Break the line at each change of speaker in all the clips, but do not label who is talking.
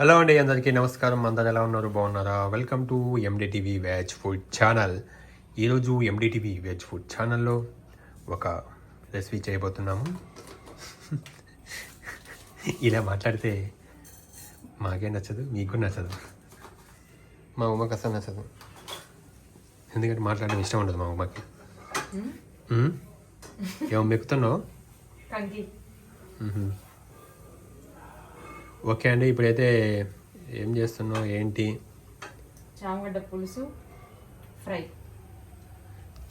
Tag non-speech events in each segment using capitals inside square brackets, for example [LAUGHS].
Hello అండి అందరికీ నమస్కారం. అందరు ఎలా ఉన్నారు? బాగున్నారా? Welcome to NDTV veg food channel ఈరోజు ఎండిటీవీ వెజ్ ఫుడ్ ఛానల్లో ఒక రెసిపీ చేయబోతున్నాము. [LAUGHS] ఇలా మాట్లాడితే మాకే నచ్చదు మీకు నచ్చదు. మా ఉమ్మకి అసలు నచ్చదు. ఎందుకంటే మాట్లాడడం ఇష్టం ఉండదు మా ఉమ్మకి ఉమ్? ఏమో మెక్కుతున్నావు. ఓకే అండి ఇప్పుడైతే ఏం చేస్తున్నావు ఏంటి?
చామగడ్డ పులుసు ఫ్రై.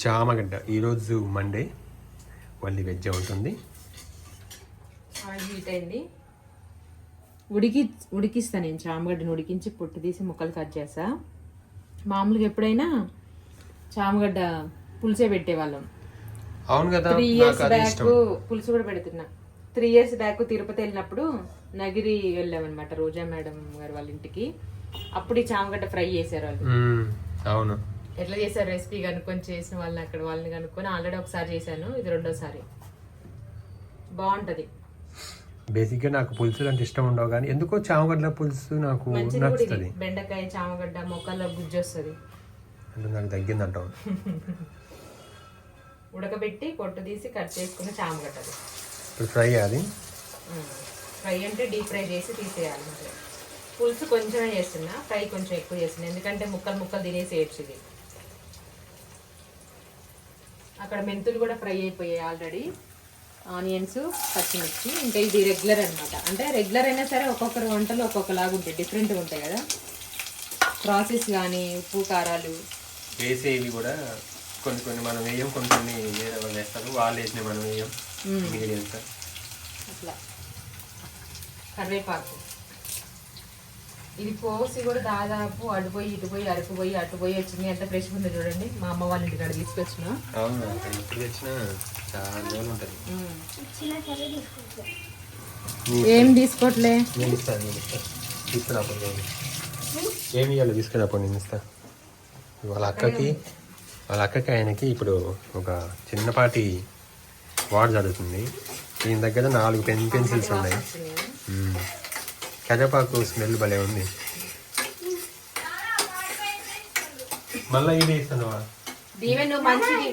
చామగడ్డ ఈరోజు మండే వల్లి వెజ్ ఉంటుంది.
హీట్ అయింది. ఉడికి ఉడికిస్తా నేను చామగడ్డను ఉడికించి పొట్టు తీసి ముక్కలు కట్ చేస్తా. మామూలుగా ఎప్పుడైనా చామగడ్డ పులుసే పెట్టేవాళ్ళం.
అవును కదా
త్రీ ఇయర్స్ బ్యాక్ పులుసు కూడా పెడుతున్నా. త్రీ ఇయర్స్ బ్యాక్ తిరుపతి వెళ్ళినప్పుడు నగిరి వెళ్ళామన్నమాట రోజా మేడం గారు వాళ్ళ ఇంటికి. అప్పుడు ఈ చామగడ్డ ఫ్రై చేశారు వాళ్ళు.
అవును.
ఎట్లా చేశారు రెసిపీ కనుక్కొని చేసిన వాళ్ళని అక్కడ వాళ్ళని కనుక్కొని ఆల్రెడీ ఒకసారి చేశాను. ఇది రెండోసారి. బాగుంటది.
బేసిక్గా నాకు పులుసులు అంటే ఇష్టం ఉండవు కానీ ఎందుకో చామగడ్డ పులుసు నాకు నచ్చుతుంది.
బెండకాయ చామగడ్డ మొక్కల్లో గుజ్జు వస్తుంది
అంటే నాకు తగ్గిందంటావు [LAUGHS]
ఉడకబెట్టి పొట్టు తీసి కట్ చేసుకున్న చామగడ్డది
ఇప్పుడు ఫ్రై అది.
ఫ్రై అంటే డీప్ ఫ్రై చేసి తీసేయాలి మరి పులుసు కొంచెమే చేస్తున్నా ఫ్రై కొంచెం ఎక్కువ చేస్తున్నా. ఎందుకంటే ముక్కలు ముక్కలు తినేసేయచ్చు ఇది. అక్కడ మెంతులు కూడా ఫ్రై అయిపోయాయి ఆల్రెడీ. ఆనియన్స్ పచ్చిమిర్చి ఇంకా ఇది రెగ్యులర్ అన్నమాట. అంటే రెగ్యులర్ అయినా సరే ఒక్కొక్కరు వంటలు ఒక్కొక్కలాగా ఉంటాయి డిఫరెంట్గా ఉంటాయి కదా. ప్రాసెస్ కానీ ఉప్పు కారాలు.
వేసేవి కూడా కొన్ని కొన్ని మనం వేయం కొన్ని కొన్ని వేరే వాళ్ళు వేస్తారు. వాళ్ళు వేసినవి మనం వేయం.
అట్లా. కరివేపాకు. ఇది కోసి కూడా దాదాపు అటుపోయి ఇటుపోయి అరకుపోయి అటుపోయి వచ్చింది. ఎంత ఫ్రెష్గా ఉందో చూడండి. మా అమ్మ వాళ్ళ తీసుకొచ్చిన.
చాలా రోజులు ఉంటుంది.
ఏం తీసుకోవట్లే.
ఏమి ఇవ్వాలి తీసుకురా పోనీ నేను. ఇస్తా. వాళ్ళ అక్కకి వాళ్ళ అక్కకి ఆయనకి ఇప్పుడు ఒక చిన్నపాటి వార్ జరుగుతుంది. దీని దగ్గర నాలుగు పెన్ పెన్సిల్స్ ఉన్నాయి. కరివేపాకు స్మెల్ భలే ఉంది. మళ్ళీ ఇది ఇస్తాను
దీవెన్ నువ్వు మంచిది.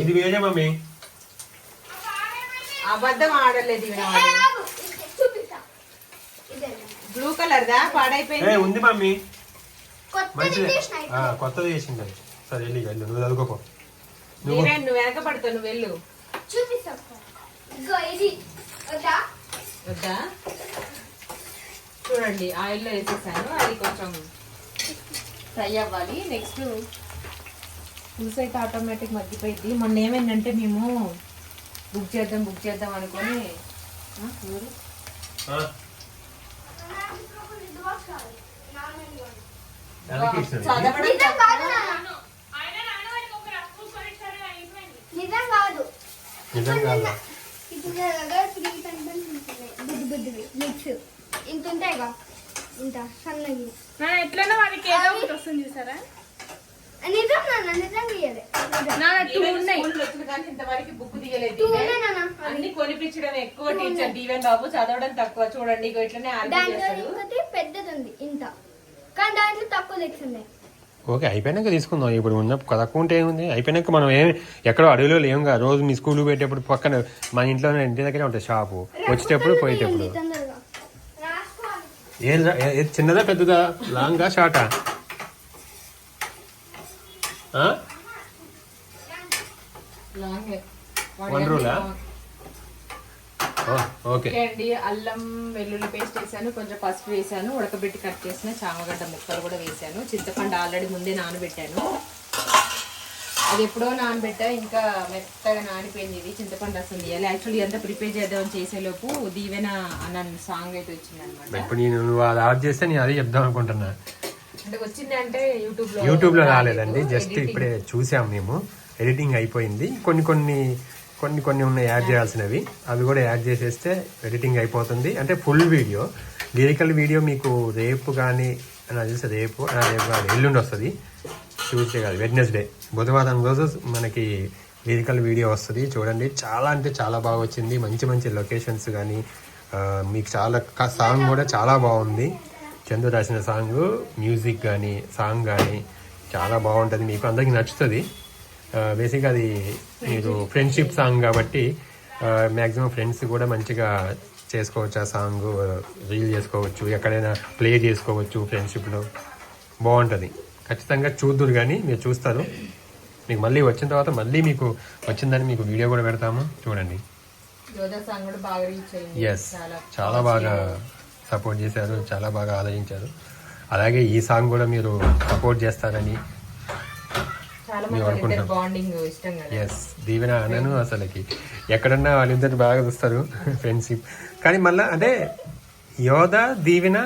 ఇది వేరే మమ్మీ.
అబద్ధం ఆడలేదు బ్లూ కలర్ దా?
ఏ
పాడైపోయింది
ఉంది మమ్మీ. మంచిది. ఆ, కొత్తది చేసింది. సరే వెళ్ళి వెళ్ళు. నువ్వు చదువుకోపో. నువ్వు
నువ్వు వెనక పడతావు నువ్వు వెళ్ళు. వద్దా? చూడండి ఆయిల్లో వేసేసాను. అది కొంచెం ఫ్రై అవ్వాలి. నెక్స్ట్ పులుసు అయితే ఆటోమేటిక్ మగ్గిపోయింది. మొన్న ఏమైందంటే మేము బుక్ చేద్దాం బుక్ చేద్దాం అనుకొని. చదవడం
నిజం కాదు. ఇంత ఉంటాయిగా ఇంత సన్నగి
ఎట్లనో వాడికి ఏదో ఒకటి వస్తుంది చూసారా?
నిజం నాన్న నిజం తీయలే
నా టూ
ఈవెన్
ఉన్నాయి.
స్కూల్లో వచ్చిన కానీ ఇంతవరకు బుక్ తీయలేదు
టూ
ఈవెన్.
ఉన్నాయి నాన్న
అన్ని కొనిపించడం ఎక్కువ టీచర్ దీవెన్ బాబు చదవడం తక్కువ. చూడండి ఇట్లనే
ఇంకోటి పెద్దది ఉంది ఇంత. కానీ దాంట్లో తక్కువ లెక్స్ ఉన్నాయి
ఓకే అయిపోయినాక తీసుకుందాం. ఇప్పుడు ఉన్న తక్కువ ఉంటే ఏముంది? అయిపోయినాక మనం ఏం ఎక్కడో అడవిలో లేవుగా. రోజు మీ స్కూల్ పెట్టేప్పుడు పక్కన మన ఇంట్లోనే ఇంటి దగ్గరే ఉంటుంది షాపు. వచ్చేటప్పుడు పోయేటప్పుడు. ఏం చిన్నదా పెద్దదా? లాంగా షార్టా? ఓ, ఓకే.
ఓకే అండి. అల్లం వెల్లుల్లి పేస్ట్ వేసాను కొంచెం పసుపు వేసాను ఉడకబెట్టి కట్ చేసిన చామగడ్డ ముక్కలు కూడా వేసాను. చింతపండు ఆల్రెడీ ముందే నానబెట్టాను. అది ఎప్పుడో నానబెట్టా ఇంకా మెత్తగా నానిపోయింది ఇది చింతపండు రసం తీయాలి. యాక్చువల్లీ అంతా ప్రిపేర్ చేద్దామని చేసేలోపు దీవెన అన్న సాంగ్ అయితే వచ్చింది అనమాట
ఇప్పుడు నేను నువ్వు అది ఆర్డర్ చేస్తే నేను అదే చెప్దాం అనుకుంటున్నా.
అంటే వచ్చింది అంటే
యూట్యూబ్లో యూట్యూబ్లో రాలేదండి జస్ట్. ఇప్పుడే చూసాం మేము. ఎడిటింగ్ అయిపోయింది. కొన్ని కొన్ని కొన్ని కొన్ని ఉన్నాయి యాడ్ చేయాల్సినవి. అవి కూడా యాడ్ చేసేస్తే ఎడిటింగ్ అయిపోతుంది. అంటే ఫుల్ వీడియో లిరికల్ వీడియో మీకు రేపు కానీ నాకు తెలిసి రేపు రేపు కాదు ఎల్లుండి వస్తుంది. ట్యూస్డే కాదు వెడ్నెస్డే బుధవారం రోజు మనకి లిరికల్ వీడియో వస్తుంది. చూడండి చాలా అంటే చాలా బాగా వచ్చింది. మంచి మంచి లొకేషన్స్ కానీ మీకు చాలా సాంగ్ కూడా చాలా బాగుంది. చందు రాసిన సాంగ్ మ్యూజిక్ కానీ సాంగ్ కానీ చాలా బాగుంటుంది. మీకు అందరికీ నచ్చుతుంది. బేసిక్గా అది మీరు ఫ్రెండ్షిప్ సాంగ్ కాబట్టి మ్యాక్సిమం ఫ్రెండ్స్ కూడా మంచిగా చేసుకోవచ్చు ఆ సాంగ్. రీల్ చేసుకోవచ్చు. ఎక్కడైనా ప్లే చేసుకోవచ్చు ఫ్రెండ్షిప్లో బాగుంటుంది. ఖచ్చితంగా చూద్దురు కానీ మీరు చూస్తారు. మీకు మళ్ళీ వచ్చిన తర్వాత మళ్ళీ మీకు వచ్చిందని మీకు వీడియో కూడా పెడతాము. చూడండి. ఎస్ చాలా బాగా సపోర్ట్ చేశారు. చాలా బాగా ఆదరించారు. అలాగే ఈ సాంగ్ కూడా మీరు సపోర్ట్ చేస్తారని మేము అనుకుంటాం. ఎస్ దీవెన అనను అసలుకి. ఎక్కడన్నా వాళ్ళిద్దరు బాగా చూస్తారు. [LAUGHS] ఫ్రెండ్షిప్ కానీ మళ్ళా అంటే యోధ దీవెన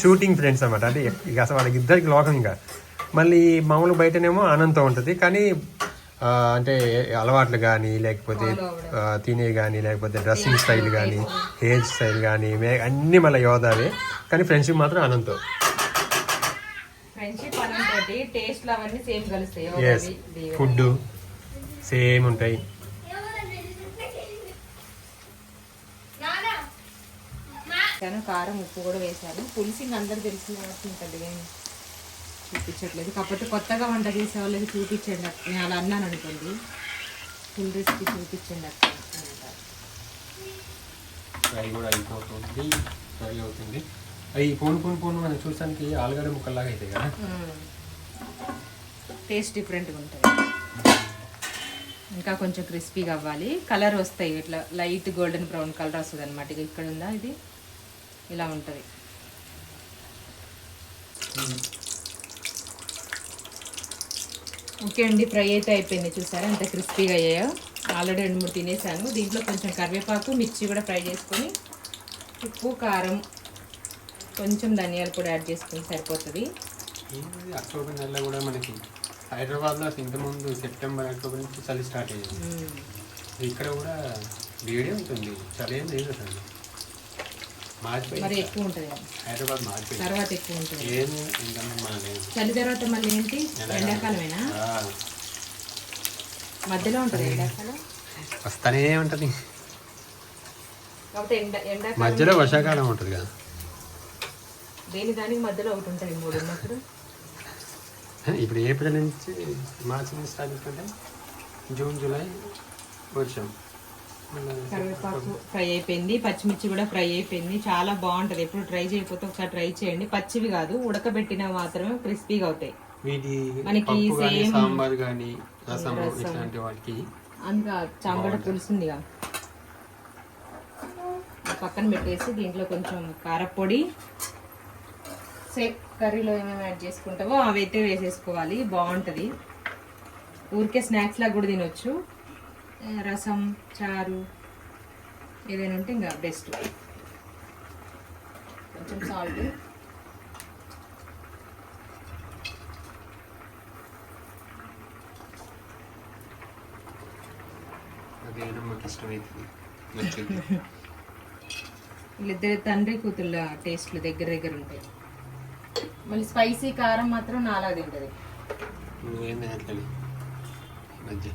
షూటింగ్ ఫ్రెండ్స్ అన్నమాట. అంటే ఇక అసలు వాళ్ళకి ఇద్దరికి లోకం ఇంకా. మళ్ళీ మామూలు బయటనేమో ఆనందం ఉంటుంది. కానీ అంటే అలవాట్లు కానీ లేకపోతే తినే కానీ లేకపోతే డ్రెస్సింగ్ స్టైల్ కానీ హెయిర్ స్టైల్ కానీ మే అన్నీ మళ్ళీ యోధావే. కానీ ఫ్రెండ్షిప్ మాత్రం
కలుస్తాయి.
ఎస్. ఫుడ్ సేమ్ ఉంటాయి
వేసాను కారం ఉప్పు కూడా వేసాను పులుసు ఇంక అందరు తెలిసిన కాబట్టి ఇంకా ఏం చూపించట్లేదు. కాకపోతే కొత్తగా వంట చేసే వాళ్ళకి చూపించండి అక్క. నేను అలా అన్నాను అనుకోండి. ఫుల్ రెసిపీ చూపించండి అక్క.
ఫ్రై కూడా అయిపోతుంది ఫ్రై అవుతుంది. అవి పోను పోను పోను మనం చూసానికి ఆలుగడ్డ ముక్కల్లాగా అవుతాయి కదా.
టేస్ట్ డిఫరెంట్గా ఉంటుంది. ఇంకా కొంచెం క్రిస్పీగా అవ్వాలి. కలర్ వస్తాయి. ఇట్లా లైట్ గోల్డెన్ బ్రౌన్ కలర్ వస్తుంది అనమాట ఇక ఇక్కడ ఉందా ఇది? ఇలా ఉంటుంది. ఓకే అండి ఫ్రై అయితే అయిపోయింది చూసారా? ఎంత క్రిస్పీగా అయ్యాయో. ఆల్రెడీ రెండు మూడు తినేసాను. దీంట్లో కొంచెం కరివేపాకు మిర్చి కూడా ఫ్రై చేసుకొని ఉప్పు కారం కొంచెం ధనియాల పొడి యాడ్ చేసుకుని సరిపోతుంది.
ఏంది అక్టోబర్ నెలలో కూడా మనకి హైదరాబాద్లో అసలు ఇంతకుముందు సెప్టెంబర్ అక్టోబర్ నుంచి చలి స్టార్ట్ అయ్యింది. ఇక్కడ కూడా వేడి ఉంటుంది చలి ఏం లేదు అసలు.
మరి ఎక్కువ ఉంటుంది.
హైదరాబాద్
తర్వాత ఎక్కువ ఉంటుంది. చలి తర్వాత మళ్ళీ ఏంటి? ఎండాకాలమేనా? మధ్యలో ఉంటుంది ఎండాకాలం.
వస్తానే ఉంటుంది.
కాబట్టి ఎండ ఎండాకాలం
మధ్యలో వర్షాకాలం ఉంటుంది కదా.
దేని దానికి మధ్యలో ఒకటి ఉంటుంది మూడు ఉన్నప్పుడు?
ఇప్పుడు ఏప్రిల్ నుంచి మార్చి నుంచి స్టార్ట్ జూన్ జూలై వర్షం.
కరివేపాకు ఫ్రై అయిపోయింది పచ్చిమిర్చి కూడా ఫ్రై అయిపోయింది చాలా బాగుంటది. ఎప్పుడు ట్రై చేయకపోతే ఒకసారి ట్రై చేయండి. పచ్చివి కాదు ఉడకబెట్టిన మాత్రమే క్రిస్పీగా అవుతాయి. మనకి
సాంబార్ కానీ రసం ఇట్లాంటి వాటికి
అందుకే చాంబడ పులుసుందిగా. పక్కన పెట్టేసి దీంట్లో కొంచెం కారపొడి సేమ్ కర్రీలో ఏమేమి యాడ్ చేసుకుంటావో అవి అయితే వేసేసుకోవాలి. బాగుంటుంది. ఊరికే స్నాక్స్ లాగా కూడా తినొచ్చు. రసం చారు ఏదైనా ఉంటే ఇంకా బెస్ట్ కొంచెం సాల్ట్ వీళ్ళిద్దరు తండ్రి కూతుళ్ళ టేస్ట్లు దగ్గర దగ్గర ఉంటాయి. మళ్ళీ స్పైసీ కారం మాత్రం నాలా తింటది
నువ్వేం తినట్లేదు. ఈ మధ్య.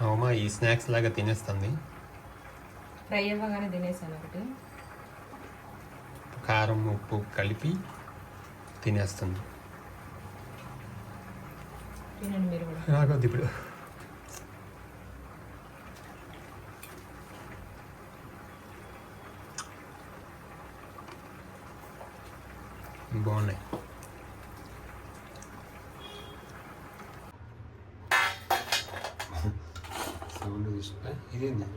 అవుమా ఈ స్నాక్స్ లాగా తినేస్తుంది.
ఫ్రై అవ్వగానే తినేసాను ఒకటి.
కారం ఉప్పు కలిపి తినేస్తుంది.
తినండి మీరు కూడా.
ఇప్పుడు. బాగున్నాయి. సౌండ్ ఇదేంది?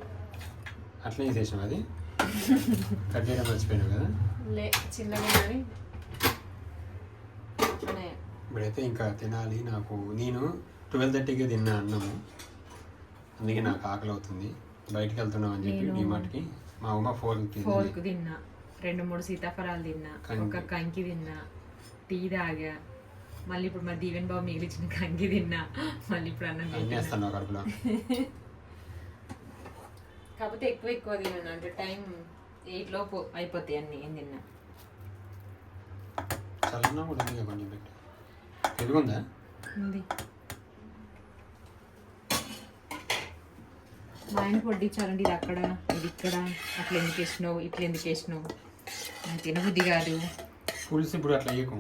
అట్లనే చేసాం అది? కట్ చేయడం మర్చిపోయినావు కదా?
లే
ఇప్పుడైతే ఇంకా తినాలి నాకు. నేను ట్వెల్వ్ థర్టీకి తిన్నా అన్నము. అందుకే నాకు ఆకలి అవుతుంది బయటికి వెళ్తున్నాం అని చెప్పి డిమార్ట్కి మా అమ్మ ఫోర్క్
తిన్నా. రెండు మూడు సీతాఫలాలు తిన్నా. ఒక కంకి తిన్నా టీ తాగా మళ్ళీ ఇప్పుడు మా దీవెన్ బాబు మిగిలిచిన కంకి తిన్నా మళ్ళీ ఇప్పుడు అన్నం కాకపోతే ఎక్కువ ఎక్కువ తిన్నాను అంటే టైం ఎయిట్ లోపు అయిపోతాయి అన్ని ఏం తిన్నా.
ఉంది
మా ఆయన పొడ్డించాలండి ఇది అక్కడ ఇది ఇక్కడ. అట్లా ఎందుకు వేసినావు ఇట్లా ఎందుకు వేసినావు? తినబుద్ధి కాదు?
పులుసు ఇప్పుడు అట్లా వేయకు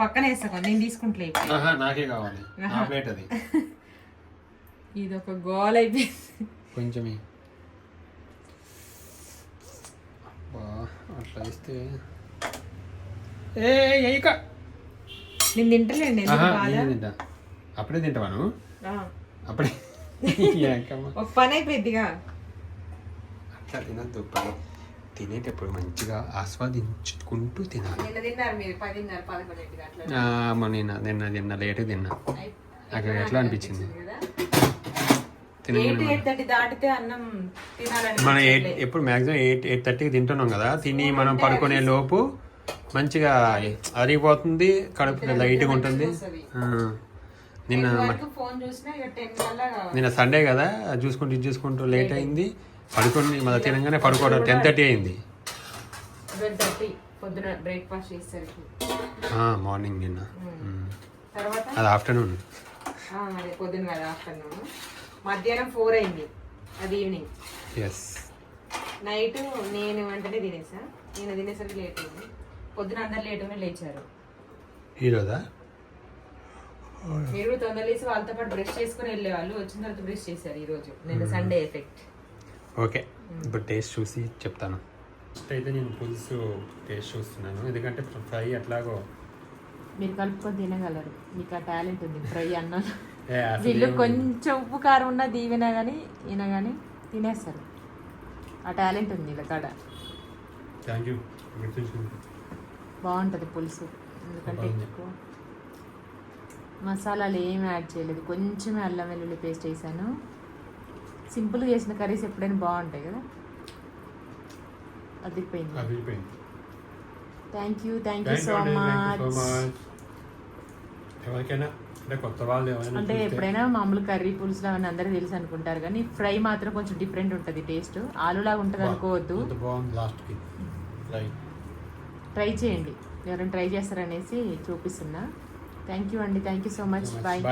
పక్కన వేస్తా నేను తీసుకుంటలే
నాకే కావాలి. నా ప్లేట్ అది. [LAUGHS]
ఇది ఒక గోల్ అయిపోయింది.
కొంచెమే. అట్లా ఇస్తే ఏ వేయక
నేను తింటలేండి
అప్పుడే తింటావాను అప్పుడే. [LAUGHS]
ఒక పని అయిపోయిందిగా
అట్లా తినద్దు పని. తినేటప్పుడు మంచిగా ఆస్వాదించుకుంటూ తినాలి.
నిన్న
నిన్న నిన్న లేట్ తిన్నా. నాకు ఎట్లా అనిపించింది? మనం ఎయిట్ ఎప్పుడు మ్యాక్సిమం ఎయిట్ ఎయిట్ థర్టీకి తింటున్నాం కదా తిని మనం పడుకునే లోపు మంచిగా అరిగిపోతుంది కడుపు లైట్గా ఉంటుంది. నిన్న నిన్న సండే కదా చూసుకుంటూ ఇది చూసుకుంటూ లేట్ అయింది. పడుకొని మళ్ళీ తినగానే పడుకోవడం. టెన్ థర్టీ అయింది.
పొద్దున బ్రేక్ఫాస్ట్ చేసేసరికి.
మార్నింగ్ నిన్న మ్మ్.
తర్వాత?
అది ఆఫ్టర్నూన్
అదే పొద్దున కదా ఆఫ్టర్నూన్ మధ్యాహ్నం ఫోర్ అయింది. అది ఈవినింగ్
ఎస్
నైట్ నేను వెంటనే తినేసా. నేను తినేసరికి లేట్ అయింది. పొద్దున అందరు లేటుగా లేచారు.
ఈరోజా?
మీరు తొందర లేచి వాళ్ళతో పాటు బ్రష్ చేసుకుని వెళ్ళేవాళ్ళు. వచ్చిన తర్వాత బ్రష్ చేశారు ఈ రోజు నిన్న సండే ఎఫెక్ట్
ఓకే ఇప్పుడు టేస్ట్ చూసి చెప్తాను. ఫస్ట్ అయితే నేను పులుసు టేస్ట్ చూస్తున్నాను. ఎందుకంటే ఫ్రై ఎట్లాగో
మీరు కలుపుకొని తినగలరు. మీకు ఆ టాలెంట్ ఉంది ఫ్రై అన్నం వీళ్ళు కొంచెం ఉప్పు కారం ఉన్న దీవెనా కానీ ఈయన కానీ తినేస్తారు. ఆ టాలెంట్ ఉంది వీళ్ళ కాడ.
థ్యాంక్ యూ
బాగుంటుంది పులుసు. ఎందుకంటే. ఎక్కువ మసాలాలు ఏమి యాడ్ చేయలేదు. కొంచెమే అల్లం వెల్లుల్లి పేస్ట్ వేసాను. సింపుల్గా చేసిన కర్రీస్ ఎప్పుడైనా బాగుంటాయి కదా? అదిపోయింది
అదిరిపోయింది.
Thank you thank you so much
ఎవరికైనా అంటే కొత్త వాళ్ళు
అంటే ఎప్పుడైనా మామూలు కర్రీ పులుసులు అవన్నీ అందరికీ తెలుసు అనుకుంటారు కానీ ఫ్రై మాత్రం కొంచెం డిఫరెంట్ ఉంటుంది టేస్ట్ ఆలులాగా ఉంటుంది అనుకోవద్దు. ట్రై చేయండి. ఎవరైనా ట్రై చేస్తారనేసి చూపిస్తున్నా. థ్యాంక్ యూ అండి thank you so much
bye